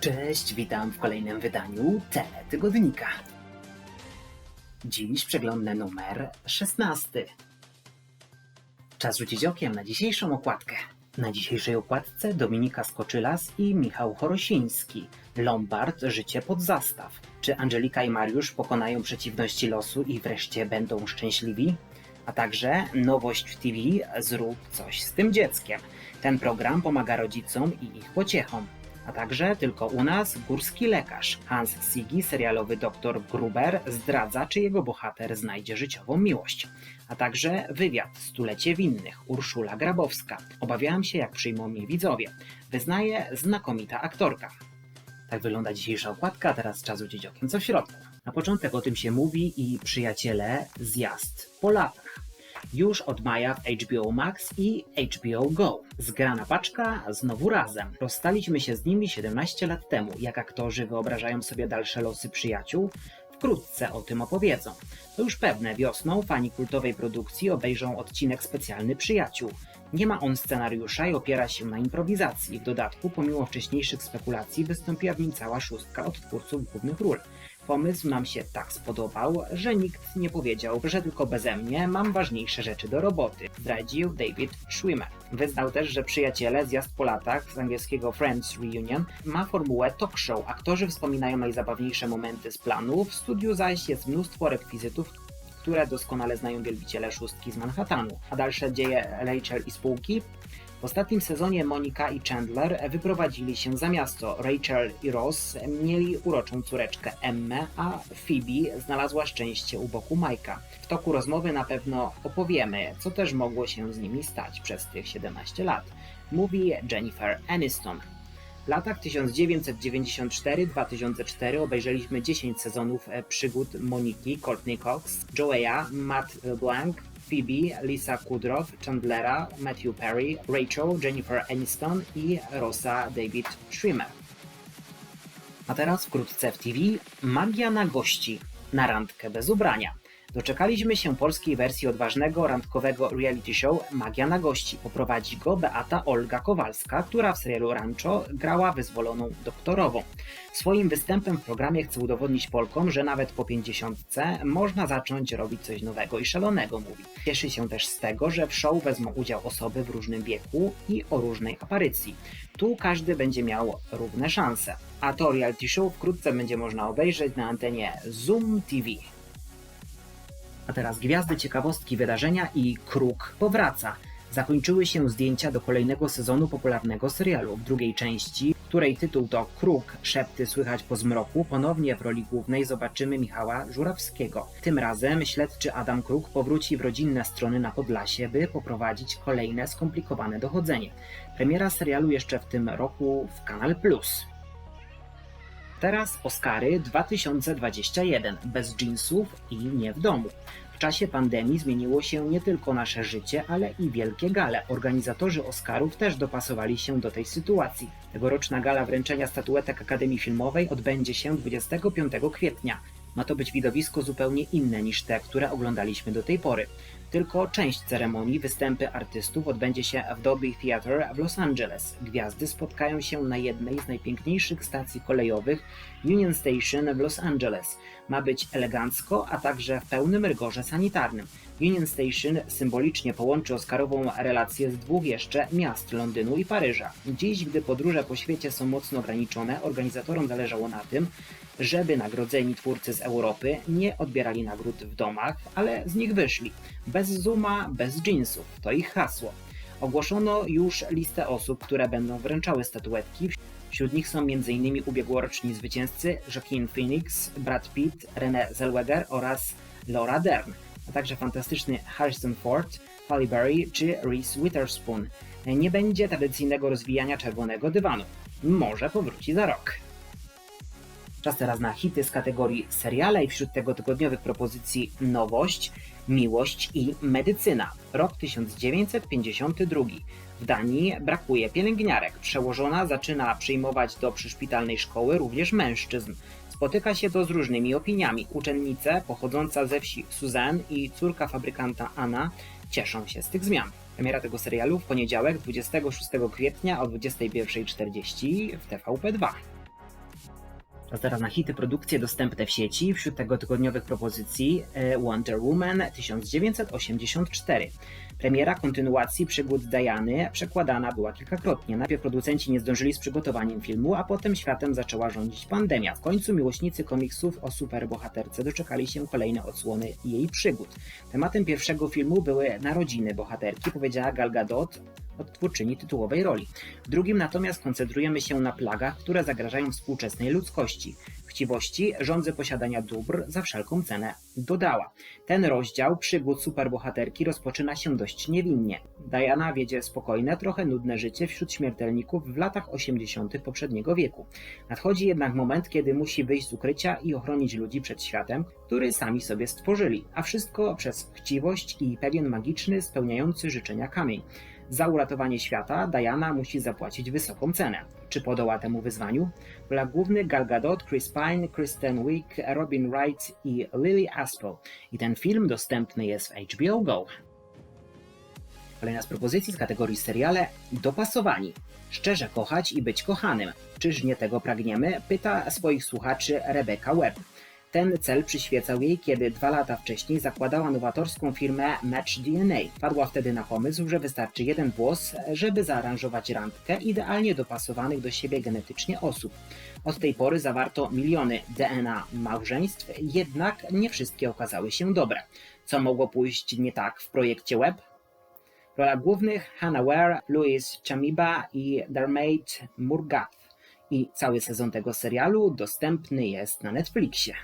Cześć, witam w kolejnym wydaniu Teletygodnika. Dziś przeglądnę numer 16. Czas rzucić okiem na dzisiejszą okładkę. Na dzisiejszej okładce Dominika Skoczylas i Michał Chorosiński. Lombard Życie pod zastaw. Czy Angelika i Mariusz pokonają przeciwności losu i wreszcie będą szczęśliwi? A także nowość w TV Zrób coś z tym dzieckiem. Ten program pomaga rodzicom i ich pociechom. A także tylko u nas górski lekarz Hans Sigi, serialowy doktor Gruber, zdradza, czy jego bohater znajdzie życiową miłość. A także wywiad Stulecie Winnych Urszula Grabowska. Obawiałam się, jak przyjmą mnie widzowie. Wyznaje znakomita aktorka. Tak wygląda dzisiejsza okładka, teraz czas rzucić okiem co w środku. Na początek o tym się mówi i przyjaciele zjazd po latach. Już od maja w HBO Max i HBO Go. Zgrana paczka znowu razem. Rozstaliśmy się z nimi 17 lat temu. Jak aktorzy wyobrażają sobie dalsze losy przyjaciół? Wkrótce o tym opowiedzą. To już pewne, wiosną fani kultowej produkcji obejrzą odcinek specjalny Przyjaciół. Nie ma on scenariusza i opiera się na improwizacji. W dodatku, pomimo wcześniejszych spekulacji, wystąpiła w nim cała szóstka od twórców głównych ról. Pomysł nam się tak spodobał, że nikt nie powiedział, że tylko beze mnie mam ważniejsze rzeczy do roboty, zdradził David Schwimmer. Wyznał też, że przyjaciele zjazd po latach z angielskiego Friends Reunion ma formułę talk show. Aktorzy wspominają najzabawniejsze momenty z planu, w studiu zaś jest mnóstwo rekwizytów, które doskonale znają wielbiciele szóstki z Manhattanu. A dalsze dzieje Rachel i spółki w ostatnim sezonie Monika i Chandler wyprowadzili się za miasto. Rachel i Ross mieli uroczą córeczkę Emmę, a Phoebe znalazła szczęście u boku Majka. W toku rozmowy na pewno opowiemy, co też mogło się z nimi stać przez tych 17 lat, mówi Jennifer Aniston. W latach 1994-2004 obejrzeliśmy 10 sezonów przygód Moniki, Courtney Cox, Joea, Matt LeBlanc, Phoebe, Lisa Kudrow, Chandlera, Matthew Perry, Rachel, Jennifer Aniston i Rosa David Schwimmer. A teraz wkrótce w TV Magia na gości na randkę bez ubrania. Doczekaliśmy się polskiej wersji odważnego randkowego reality show Magia na gości. Poprowadzi go Beata Olga Kowalska, która w serialu Rancho grała wyzwoloną doktorową. Swoim występem w programie chce udowodnić Polkom, że nawet po 50 można zacząć robić coś nowego i szalonego, mówi. Cieszy się też z tego, że w show wezmą udział osoby w różnym wieku i o różnej aparycji. Tu każdy będzie miał równe szanse. A to reality show wkrótce będzie można obejrzeć na antenie Zoom TV. A teraz gwiazdy, ciekawostki, wydarzenia i kruk powraca. Zakończyły się zdjęcia do kolejnego sezonu popularnego serialu. W drugiej części, której tytuł to Kruk, szepty słychać po zmroku, ponownie w roli głównej zobaczymy Michała Żurawskiego. Tym razem śledczy Adam Kruk powróci w rodzinne strony na Podlasie, by poprowadzić kolejne skomplikowane dochodzenie. Premiera serialu jeszcze w tym roku w Kanal Plus. Teraz Oscary 2021 bez jeansów i nie w domu. W czasie pandemii zmieniło się nie tylko nasze życie, ale i wielkie gale. Organizatorzy Oscarów też dopasowali się do tej sytuacji. Tegoroczna gala wręczenia statuetek Akademii Filmowej odbędzie się 25 kwietnia. Ma to być widowisko zupełnie inne niż te, które oglądaliśmy do tej pory. Tylko część ceremonii, występy artystów odbędzie się w Dolby Theatre w Los Angeles. Gwiazdy spotkają się na jednej z najpiękniejszych stacji kolejowych Union Station w Los Angeles. Ma być elegancko, a także w pełnym rygorze sanitarnym. Union Station symbolicznie połączy Oscarową relację z dwóch jeszcze miast Londynu i Paryża. Dziś, gdy podróże po świecie są mocno ograniczone, organizatorom zależało na tym, żeby nagrodzeni twórcy z Europy nie odbierali nagród w domach, ale z nich wyszli. Bez zooma, bez jeansów. To ich hasło. Ogłoszono już listę osób, które będą wręczały statuetki. Wśród nich są m.in. ubiegłoroczni zwycięzcy Joaquin Phoenix, Brad Pitt, Renée Zellweger oraz Laura Dern, a także fantastyczny Harrison Ford, Halle Berry czy Reese Witherspoon. Nie będzie tradycyjnego rozwijania czerwonego dywanu. Może powróci za rok. Czas teraz na hity z kategorii seriale i wśród tego tygodniowych propozycji Nowość, Miłość i Medycyna. Rok 1952. W Danii brakuje pielęgniarek. Przełożona zaczyna przyjmować do przyszpitalnej szkoły również mężczyzn. Spotyka się to z różnymi opiniami. Uczennice pochodząca ze wsi Suzanne i córka fabrykanta Anna cieszą się z tych zmian. Premiera tego serialu w poniedziałek 26 kwietnia o 21.40 w TVP2. A na hity produkcje dostępne w sieci. Wśród tego tygodniowych propozycji e, Wonder Woman 1984. Premiera kontynuacji przygód Diany przekładana była kilkakrotnie. Najpierw producenci nie zdążyli z przygotowaniem filmu, a potem światem zaczęła rządzić pandemia. W końcu miłośnicy komiksów o superbohaterce doczekali się kolejne odsłony jej przygód. Tematem pierwszego filmu były narodziny bohaterki, powiedziała Gal Gadot, odtwórczyni tytułowej roli. W drugim natomiast koncentrujemy się na plagach, które zagrażają współczesnej ludzkości. Chciwości rządzy posiadania dóbr za wszelką cenę dodała. Ten rozdział przygód superbohaterki rozpoczyna się dość niewinnie. Diana wiedzie spokojne, trochę nudne życie wśród śmiertelników w latach 80. poprzedniego wieku. Nadchodzi jednak moment, kiedy musi wyjść z ukrycia i ochronić ludzi przed światem, który sami sobie stworzyli, a wszystko przez chciwość i pewien magiczny, spełniający życzenia kamień. Za uratowanie świata Diana musi zapłacić wysoką cenę. Czy podoła temu wyzwaniu? W rolach głównych Gal Gadot, Chris Pine, Kristen Wiig, Robin Wright i Lily Aspel. I ten film dostępny jest w HBO Go. Kolejna z propozycji z kategorii seriale Dopasowani. Szczerze kochać i być kochanym. Czyż nie tego pragniemy? Pyta swoich słuchaczy Rebecca Webb. Ten cel przyświecał jej, kiedy dwa lata wcześniej zakładała nowatorską firmę Match DNA. Padła wtedy na pomysł, że wystarczy jeden włos, żeby zaaranżować randkę idealnie dopasowanych do siebie genetycznie osób. Od tej pory zawarto miliony DNA małżeństw, jednak nie wszystkie okazały się dobre. Co mogło pójść nie tak w projekcie Web? W rolach głównych Hannah Ware, Louis Chamiba i Dermot Murgath. I cały sezon tego serialu dostępny jest na Netflixie.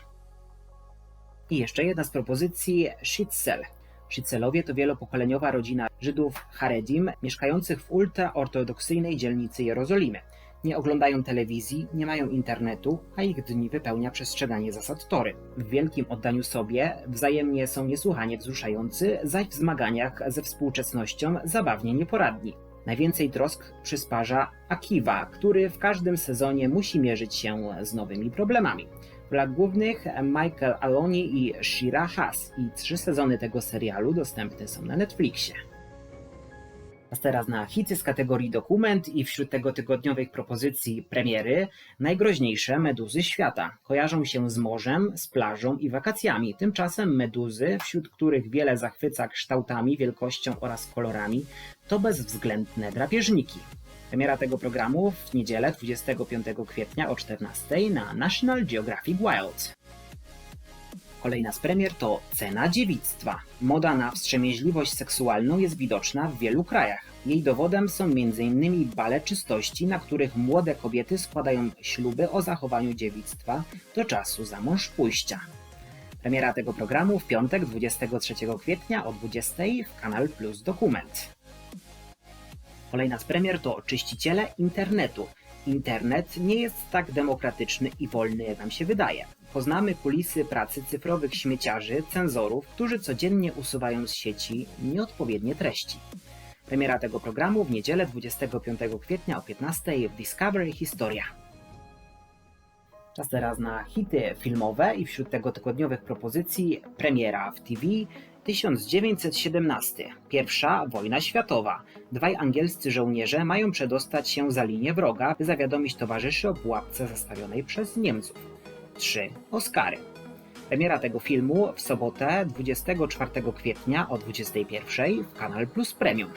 I jeszcze jedna z propozycji Shitzel. Shitzelowie to wielopokoleniowa rodzina Żydów Haredim mieszkających w ultraortodoksyjnej dzielnicy Jerozolimy. Nie oglądają telewizji, nie mają internetu, a ich dni wypełnia przestrzeganie zasad Tory. W wielkim oddaniu sobie wzajemnie są niesłychanie wzruszający, zaś w zmaganiach ze współczesnością zabawnie nieporadni. Najwięcej trosk przysparza Akiva, który w każdym sezonie musi mierzyć się z nowymi problemami. W rolach głównych Michael Aloni i Shira Haas i trzy sezony tego serialu dostępne są na Netflixie. A teraz na hity z kategorii dokument i wśród tego tygodniowych propozycji premiery najgroźniejsze meduzy świata. Kojarzą się z morzem, z plażą i wakacjami. Tymczasem meduzy, wśród których wiele zachwyca kształtami, wielkością oraz kolorami, to bezwzględne drapieżniki. Premiera tego programu w niedzielę 25 kwietnia o 14 na National Geographic Wild. Kolejna z premier to cena dziewictwa. Moda na wstrzemięźliwość seksualną jest widoczna w wielu krajach. Jej dowodem są m.in. bale czystości, na których młode kobiety składają śluby o zachowaniu dziewictwa do czasu za mąż pójścia. Premiera tego programu w piątek 23 kwietnia o 20 w Kanal Plus Dokument. Kolejna z premier to czyściciele internetu. Internet nie jest tak demokratyczny i wolny, jak nam się wydaje. Poznamy kulisy pracy cyfrowych śmieciarzy, cenzorów, którzy codziennie usuwają z sieci nieodpowiednie treści. Premiera tego programu w niedzielę 25 kwietnia o 15 w Discovery Historia. Czas teraz na hity filmowe i wśród tego tygodniowych propozycji premiera w TV 1917. Pierwsza wojna światowa. Dwaj angielscy żołnierze mają przedostać się za linię wroga, by zawiadomić towarzyszy o pułapce zastawionej przez Niemców. Trzy Oscary. Premiera tego filmu w sobotę 24 kwietnia o 21 w Kanal Plus Premium.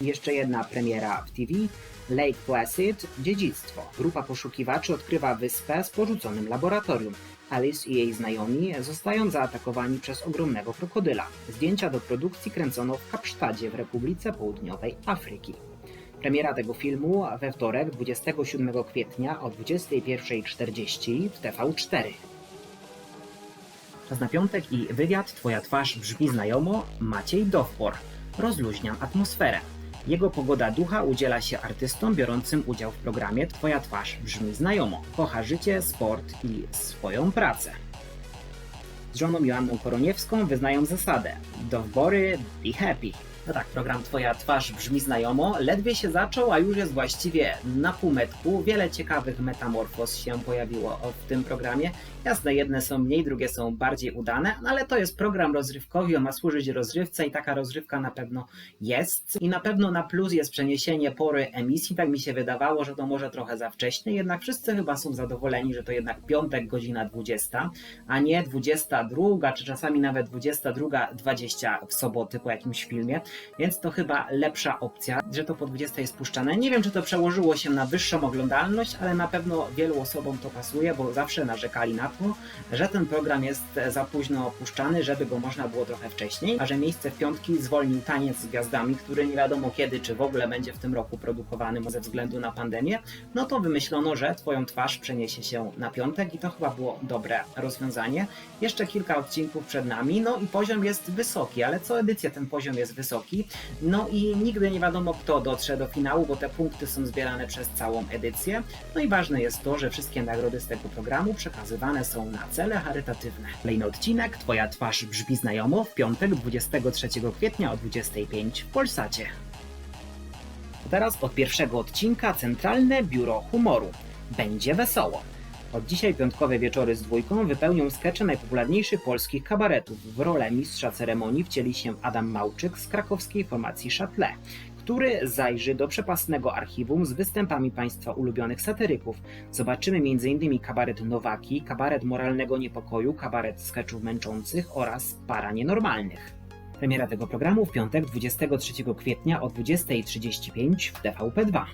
Jeszcze jedna premiera w TV. Lake Placid Dziedzictwo. Grupa poszukiwaczy odkrywa wyspę z porzuconym laboratorium. Alice i jej znajomi zostają zaatakowani przez ogromnego krokodyla. Zdjęcia do produkcji kręcono w Kapsztadzie w Republice Południowej Afryki. Premiera tego filmu we wtorek 27 kwietnia o 21.40 w TV4. Czas na piątek i wywiad Twoja twarz brzmi znajomo Maciej Dowpor. Rozluźniam atmosferę. Jego pogoda ducha udziela się artystom biorącym udział w programie Twoja twarz brzmi znajomo. Kocha życie, sport i swoją pracę. Z żoną Joanną Koroniewską wyznają zasadę Do wybory be happy. No tak, program Twoja twarz brzmi znajomo, ledwie się zaczął, a już jest właściwie na półmetku. Wiele ciekawych metamorfoz się pojawiło w tym programie. Jasne, jedne są mniej, drugie są bardziej udane, no ale to jest program rozrywkowy, on ma służyć rozrywce i taka rozrywka na pewno jest. I na pewno na plus jest przeniesienie pory emisji, tak mi się wydawało, że to może trochę za wcześnie, jednak wszyscy chyba są zadowoleni, że to jednak piątek, godzina 20, a nie 22, czy czasami nawet 22.20 w soboty po jakimś filmie, więc to chyba lepsza opcja, że to po 20 jest puszczane. Nie wiem, czy to przełożyło się na wyższą oglądalność, ale na pewno wielu osobom to pasuje, bo zawsze narzekali na to, że ten program jest za późno opuszczany, żeby go można było trochę wcześniej, a że miejsce w piątki zwolnił taniec z gwiazdami, który nie wiadomo kiedy, czy w ogóle będzie w tym roku produkowany ze względu na pandemię, no to wymyślono, że twoją twarz przeniesie się na piątek i to chyba było dobre rozwiązanie. Jeszcze kilka odcinków przed nami, no i poziom jest wysoki, ale co edycja ten poziom jest wysoki. No i nigdy nie wiadomo kto dotrze do finału, bo te punkty są zbierane przez całą edycję. No i ważne jest to, że wszystkie nagrody z tego programu przekazywane są na cele charytatywne. Kolejny odcinek, Twoja twarz brzmi znajomo, w piątek 23 kwietnia o 25 w Polsacie. Teraz od pierwszego odcinka Centralne Biuro Humoru. Będzie wesoło. Od dzisiaj piątkowe wieczory z dwójką wypełnią skecze najpopularniejszych polskich kabaretów. W rolę mistrza ceremonii wcieli się Adam Małczyk z krakowskiej formacji Châtelet, który zajrzy do przepasnego archiwum z występami państwa ulubionych satyryków. Zobaczymy m.in. kabaret Nowaki, kabaret moralnego niepokoju, kabaret skeczów męczących oraz para nienormalnych. Premiera tego programu w piątek 23 kwietnia o 20.35 w TVP2.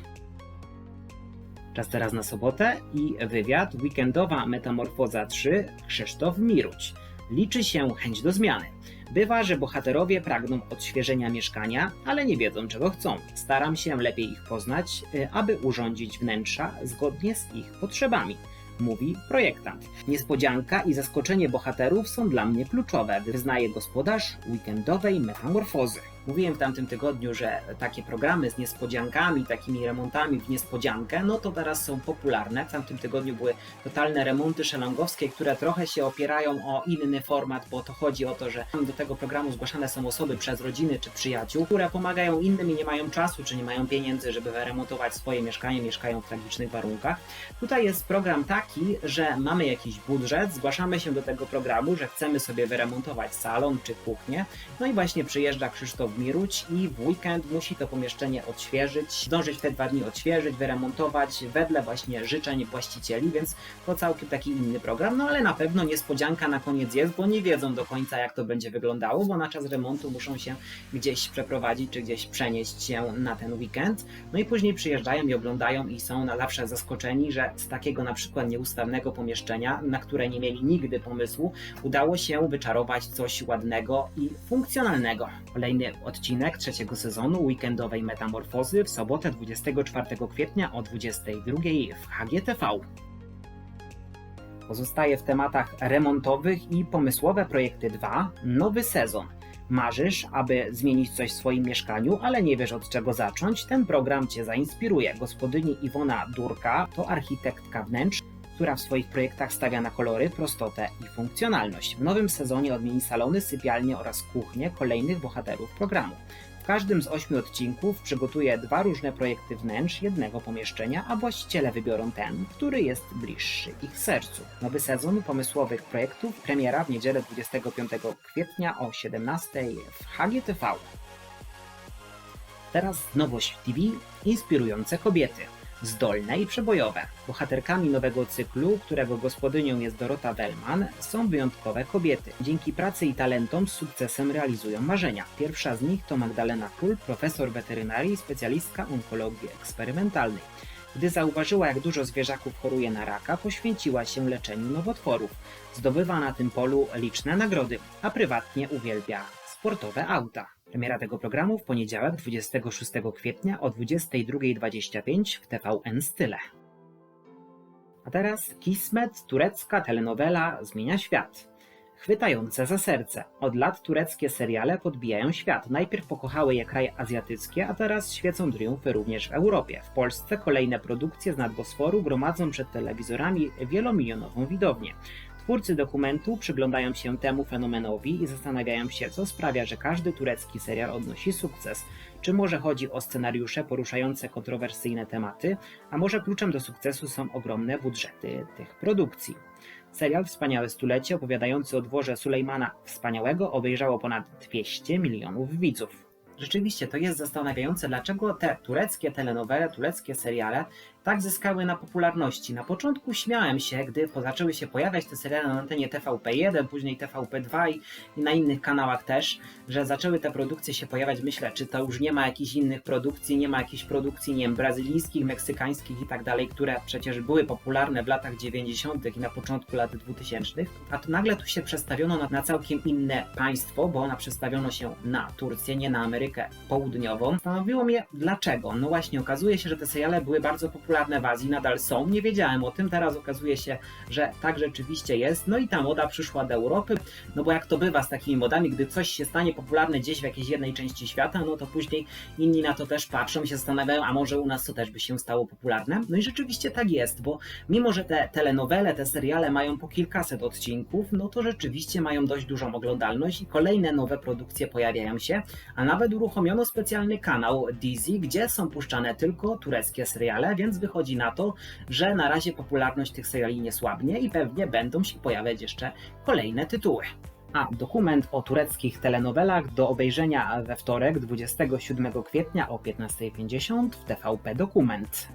Czas teraz na sobotę i wywiad Weekendowa Metamorfoza 3 Krzysztof Miruć. Liczy się chęć do zmiany. Bywa, że bohaterowie pragną odświeżenia mieszkania, ale nie wiedzą czego chcą. Staram się lepiej ich poznać, y, aby urządzić wnętrza zgodnie z ich potrzebami mówi projektant. Niespodzianka i zaskoczenie bohaterów są dla mnie kluczowe, wyznaje gospodarz weekendowej metamorfozy. Mówiłem w tamtym tygodniu, że takie programy z niespodziankami, takimi remontami w niespodziankę, no to teraz są popularne. W tamtym tygodniu były totalne remonty szelongowskie, które trochę się opierają o inny format, bo to chodzi o to, że do tego programu zgłaszane są osoby przez rodziny czy przyjaciół, które pomagają innym i nie mają czasu czy nie mają pieniędzy, żeby wyremontować swoje mieszkanie, mieszkają w tragicznych warunkach. Tutaj jest program taki, że mamy jakiś budżet, zgłaszamy się do tego programu, że chcemy sobie wyremontować salon czy kuchnię, no i właśnie przyjeżdża Krzysztof Miruć i w weekend musi to pomieszczenie odświeżyć, zdążyć te dwa dni odświeżyć, wyremontować wedle właśnie życzeń właścicieli, więc to całkiem taki inny program, no ale na pewno niespodzianka na koniec jest, bo nie wiedzą do końca jak to będzie wyglądało, bo na czas remontu muszą się gdzieś przeprowadzić, czy gdzieś przenieść się na ten weekend, no i później przyjeżdżają i oglądają i są na zawsze zaskoczeni, że z takiego na przykład nieustawnego pomieszczenia, na które nie mieli nigdy pomysłu, udało się wyczarować coś ładnego i funkcjonalnego. Kolejny odcinek trzeciego sezonu weekendowej metamorfozy w sobotę 24 kwietnia o 22 w HGTV. Pozostaje w tematach remontowych i pomysłowe projekty 2 nowy sezon. Marzysz, aby zmienić coś w swoim mieszkaniu, ale nie wiesz od czego zacząć? Ten program Cię zainspiruje. Gospodyni Iwona Durka to architektka wnętrz, która w swoich projektach stawia na kolory, prostotę i funkcjonalność. W nowym sezonie odmieni salony, sypialnie oraz kuchnie kolejnych bohaterów programu. W każdym z ośmiu odcinków przygotuje dwa różne projekty wnętrz jednego pomieszczenia, a właściciele wybiorą ten, który jest bliższy ich sercu. Nowy sezon pomysłowych projektów, premiera w niedzielę 25 kwietnia o 17 w HGTV. Teraz nowość w TV, inspirujące kobiety zdolne i przebojowe. Bohaterkami nowego cyklu, którego gospodynią jest Dorota Wellman, są wyjątkowe kobiety. Dzięki pracy i talentom z sukcesem realizują marzenia. Pierwsza z nich to Magdalena Król, profesor weterynarii i specjalistka onkologii eksperymentalnej. Gdy zauważyła, jak dużo zwierzaków choruje na raka, poświęciła się leczeniu nowotworów. Zdobywa na tym polu liczne nagrody, a prywatnie uwielbia sportowe auta. Premiera tego programu w poniedziałek 26 kwietnia o 22.25 w TVN Style. A teraz Kismet, turecka telenowela Zmienia świat. Chwytające za serce. Od lat tureckie seriale podbijają świat. Najpierw pokochały je kraje azjatyckie, a teraz świecą triumfy również w Europie. W Polsce kolejne produkcje z nadbosforu gromadzą przed telewizorami wielomilionową widownię. Twórcy dokumentu przyglądają się temu fenomenowi i zastanawiają się, co sprawia, że każdy turecki serial odnosi sukces. Czy może chodzi o scenariusze poruszające kontrowersyjne tematy, a może kluczem do sukcesu są ogromne budżety tych produkcji. Serial Wspaniałe Stulecie, opowiadający o dworze Sulejmana Wspaniałego, obejrzało ponad 200 milionów widzów. Rzeczywiście to jest zastanawiające, dlaczego te tureckie telenowele, tureckie seriale tak zyskały na popularności. Na początku śmiałem się, gdy zaczęły się pojawiać te seriale na antenie TVP1, później TVP2 i, na innych kanałach też, że zaczęły te produkcje się pojawiać. Myślę, czy to już nie ma jakichś innych produkcji, nie ma jakichś produkcji, nie wiem, brazylijskich, meksykańskich i tak dalej, które przecież były popularne w latach 90. i na początku lat 2000. A to nagle tu się przestawiono na, na całkiem inne państwo, bo ona przestawiono się na Turcję, nie na Amerykę Południową. Zastanowiło mnie dlaczego. No właśnie, okazuje się, że te seriale były bardzo popularne popularne w Azji, nadal są. Nie wiedziałem o tym, teraz okazuje się, że tak rzeczywiście jest. No i ta moda przyszła do Europy, no bo jak to bywa z takimi modami, gdy coś się stanie popularne gdzieś w jakiejś jednej części świata, no to później inni na to też patrzą, się zastanawiają, a może u nas to też by się stało popularne. No i rzeczywiście tak jest, bo mimo, że te telenowele, te seriale mają po kilkaset odcinków, no to rzeczywiście mają dość dużą oglądalność i kolejne nowe produkcje pojawiają się, a nawet uruchomiono specjalny kanał Dizzy, gdzie są puszczane tylko tureckie seriale, więc wychodzi na to, że na razie popularność tych seriali nie słabnie i pewnie będą się pojawiać jeszcze kolejne tytuły. A dokument o tureckich telenowelach do obejrzenia we wtorek 27 kwietnia o 15.50 w TVP Dokument.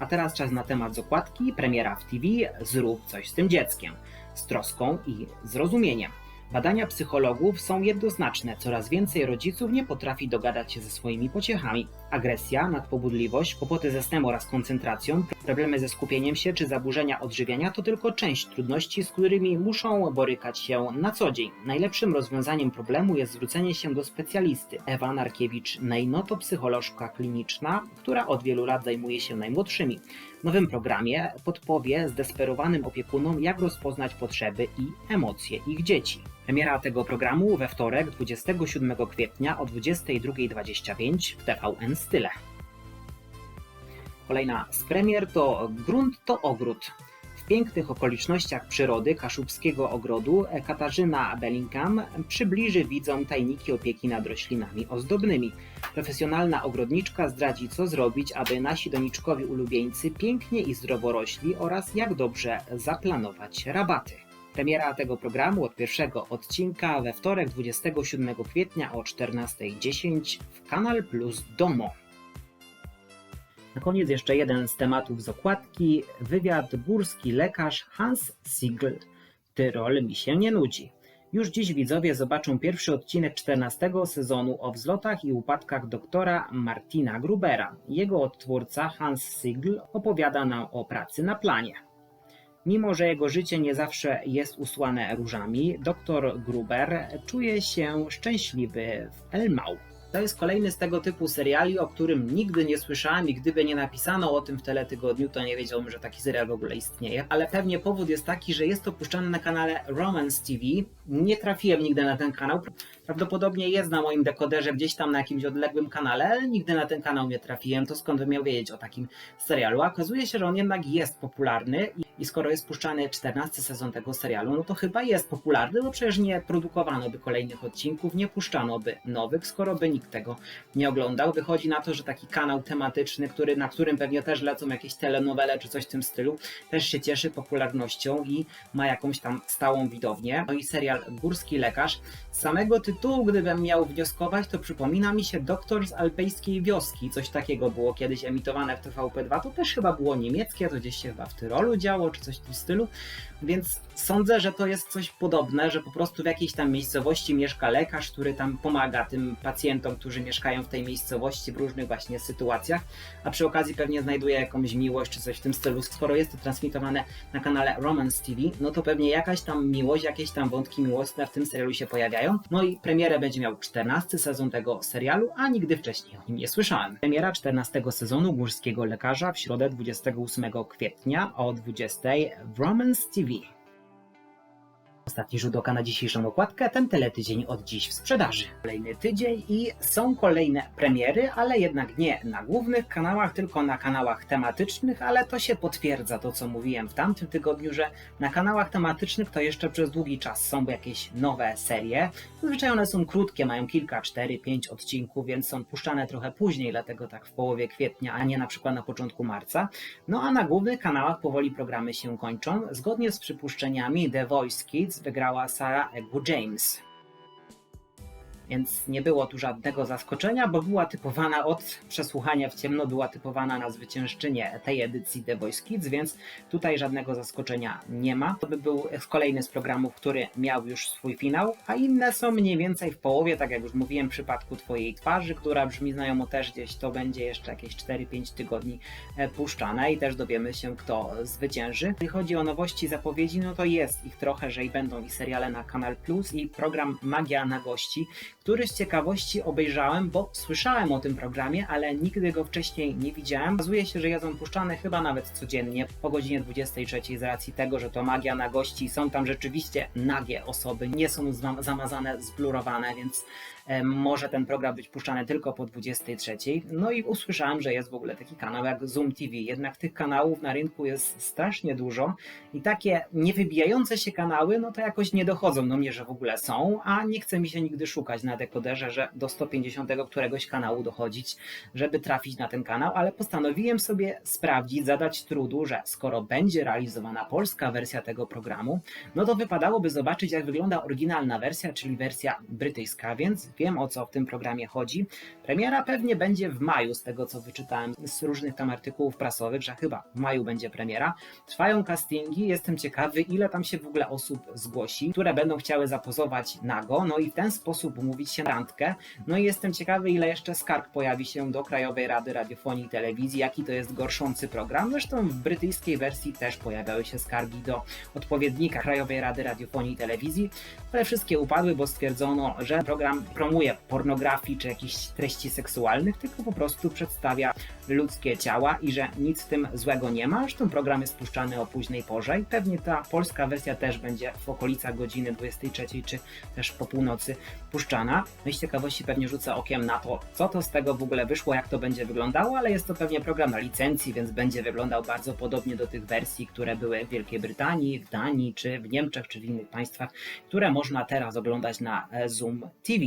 A teraz czas na temat z okładki, premiera w TV, zrób coś z tym dzieckiem, z troską i zrozumieniem. Badania psychologów są jednoznaczne. Coraz więcej rodziców nie potrafi dogadać się ze swoimi pociechami. Agresja, nadpobudliwość, kłopoty ze snem oraz koncentracją, problemy ze skupieniem się czy zaburzenia odżywiania to tylko część trudności, z którymi muszą borykać się na co dzień. Najlepszym rozwiązaniem problemu jest zwrócenie się do specjalisty. Ewa Narkiewicz-Nejno to psycholożka kliniczna, która od wielu lat zajmuje się najmłodszymi. W nowym programie podpowie zdesperowanym opiekunom, jak rozpoznać potrzeby i emocje ich dzieci. Premiera tego programu we wtorek 27 kwietnia o 22.25 w TVN Style. Kolejna z premier to Grunt to ogród. W pięknych okolicznościach przyrody Kaszubskiego Ogrodu Katarzyna Bellingham przybliży widzom tajniki opieki nad roślinami ozdobnymi. Profesjonalna ogrodniczka zdradzi, co zrobić, aby nasi doniczkowi ulubieńcy pięknie i zdrowo rośli oraz jak dobrze zaplanować rabaty. Premiera tego programu od pierwszego odcinka we wtorek 27 kwietnia o 14.10 w Kanal Plus Domo. Na koniec jeszcze jeden z tematów z okładki. Wywiad górski lekarz Hans Siegl. Tyrol mi się nie nudzi. Już dziś widzowie zobaczą pierwszy odcinek 14 sezonu o wzlotach i upadkach doktora Martina Grubera. Jego odtwórca Hans Siegl opowiada nam o pracy na planie. Mimo, że jego życie nie zawsze jest usłane różami, dr Gruber czuje się szczęśliwy w Elmau. To jest kolejny z tego typu seriali, o którym nigdy nie słyszałem i gdyby nie napisano o tym w teletygodniu, to nie wiedziałbym, że taki serial w ogóle istnieje. Ale pewnie powód jest taki, że jest to puszczane na kanale Romance TV. Nie trafiłem nigdy na ten kanał. Prawdopodobnie jest na moim dekoderze gdzieś tam na jakimś odległym kanale, ale nigdy na ten kanał nie trafiłem. To skąd bym miał wiedzieć o takim serialu? A okazuje się, że on jednak jest popularny i skoro jest puszczany 14 sezon tego serialu, no to chyba jest popularny, bo przecież nie produkowano by kolejnych odcinków, nie puszczano by nowych, skoro by nikt tego nie oglądał. Wychodzi na to, że taki kanał tematyczny, który, na którym pewnie też lecą jakieś telenowele czy coś w tym stylu, też się cieszy popularnością i ma jakąś tam stałą widownię. No i serial Górski Lekarz. Z samego tytułu, gdybym miał wnioskować, to przypomina mi się Doktor z alpejskiej wioski. Coś takiego było kiedyś emitowane w TVP2. To też chyba było niemieckie, to gdzieś się chyba w Tyrolu działo, czy coś w tym stylu. Więc sądzę, że to jest coś podobne, że po prostu w jakiejś tam miejscowości mieszka lekarz, który tam pomaga tym pacjentom, którzy mieszkają w tej miejscowości w różnych właśnie sytuacjach, a przy okazji pewnie znajduje jakąś miłość czy coś w tym stylu. Skoro jest to transmitowane na kanale Romance TV, no to pewnie jakaś tam miłość, jakieś tam wątki miłosne w tym serialu się pojawiają. No i premierę będzie miał 14 sezon tego serialu, a nigdy wcześniej o nim nie słyszałem. Premiera 14 sezonu Górskiego Lekarza w środę 28 kwietnia o 20 w Romance TV. Ostatni rzut oka na dzisiejszą okładkę, ten teletydzień od dziś w sprzedaży. Kolejny tydzień i są kolejne premiery, ale jednak nie na głównych kanałach, tylko na kanałach tematycznych, ale to się potwierdza to, co mówiłem w tamtym tygodniu, że na kanałach tematycznych to jeszcze przez długi czas są jakieś nowe serie. Zazwyczaj one są krótkie, mają kilka, cztery, pięć odcinków, więc są puszczane trochę później, dlatego tak w połowie kwietnia, a nie na przykład na początku marca. No a na głównych kanałach powoli programy się kończą. Zgodnie z przypuszczeniami The Voice Kids wygrała Sarah Egu James. Więc nie było tu żadnego zaskoczenia, bo była typowana od przesłuchania w ciemno, była typowana na zwyciężczynię tej edycji The Voice Kids, więc tutaj żadnego zaskoczenia nie ma. To by był kolejny z programów, który miał już swój finał, a inne są mniej więcej w połowie, tak jak już mówiłem w przypadku Twojej twarzy, która brzmi znajomo też gdzieś, to będzie jeszcze jakieś 4-5 tygodni e, puszczane i też dowiemy się, kto zwycięży. Jeśli chodzi o nowości zapowiedzi, no to jest ich trochę, że i będą i seriale na Kanal Plus i program Magia na gości, który z ciekawości obejrzałem, bo słyszałem o tym programie, ale nigdy go wcześniej nie widziałem. Okazuje się, że jest on puszczany chyba nawet codziennie po godzinie 23 z racji tego, że to magia na gości. Są tam rzeczywiście nagie osoby, nie są zam- zamazane, zblurowane, więc może ten program być puszczany tylko po 23. No i usłyszałem, że jest w ogóle taki kanał jak Zoom TV. Jednak tych kanałów na rynku jest strasznie dużo i takie niewybijające się kanały, no to jakoś nie dochodzą do mnie, że w ogóle są, a nie chce mi się nigdy szukać na dekoderze, że do 150 któregoś kanału dochodzić, żeby trafić na ten kanał, ale postanowiłem sobie sprawdzić, zadać trudu, że skoro będzie realizowana polska wersja tego programu, no to wypadałoby zobaczyć, jak wygląda oryginalna wersja, czyli wersja brytyjska, więc wiem o co w tym programie chodzi. Premiera pewnie będzie w maju, z tego co wyczytałem z różnych tam artykułów prasowych, że chyba w maju będzie premiera. Trwają castingi, jestem ciekawy, ile tam się w ogóle osób zgłosi, które będą chciały zapozować nago, no i w ten sposób umówić się na randkę. No i jestem ciekawy, ile jeszcze skarg pojawi się do Krajowej Rady Radiofonii i Telewizji, jaki to jest gorszący program. Zresztą w brytyjskiej wersji też pojawiały się skargi do odpowiednika Krajowej Rady Radiofonii i Telewizji, ale wszystkie upadły, bo stwierdzono, że program promuje pornografii czy jakichś treści seksualnych, tylko po prostu przedstawia ludzkie ciała i że nic w tym złego nie ma. Zresztą program jest puszczany o późnej porze i pewnie ta polska wersja też będzie w okolicach godziny 23 czy też po północy puszczana. No i z ciekawości pewnie rzucę okiem na to, co to z tego w ogóle wyszło, jak to będzie wyglądało, ale jest to pewnie program na licencji, więc będzie wyglądał bardzo podobnie do tych wersji, które były w Wielkiej Brytanii, w Danii, czy w Niemczech, czy w innych państwach, które można teraz oglądać na e, Zoom TV.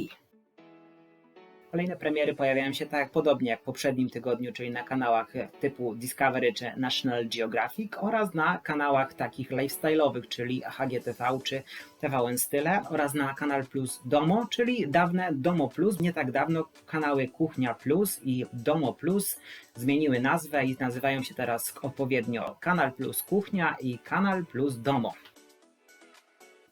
Kolejne premiery pojawiają się tak podobnie jak w poprzednim tygodniu, czyli na kanałach typu Discovery czy National Geographic oraz na kanałach takich lifestyle'owych, czyli HGTV czy TVN Style oraz na Kanal Plus Domo, czyli dawne Domo Plus. Nie tak dawno kanały Kuchnia Plus i Domo Plus zmieniły nazwę i nazywają się teraz odpowiednio Kanal Plus Kuchnia i Kanal Plus Domo.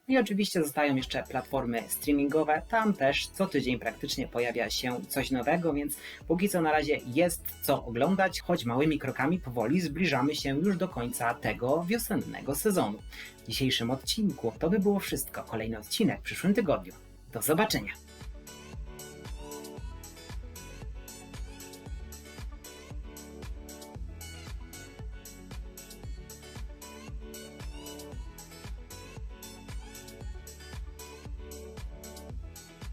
I oczywiście zostają jeszcze platformy streamingowe. Tam też co tydzień praktycznie pojawia się coś nowego, więc póki co na razie jest co oglądać, choć małymi krokami powoli zbliżamy się już do końca tego wiosennego sezonu. W dzisiejszym odcinku to by było wszystko. Kolejny odcinek w przyszłym tygodniu. Do zobaczenia.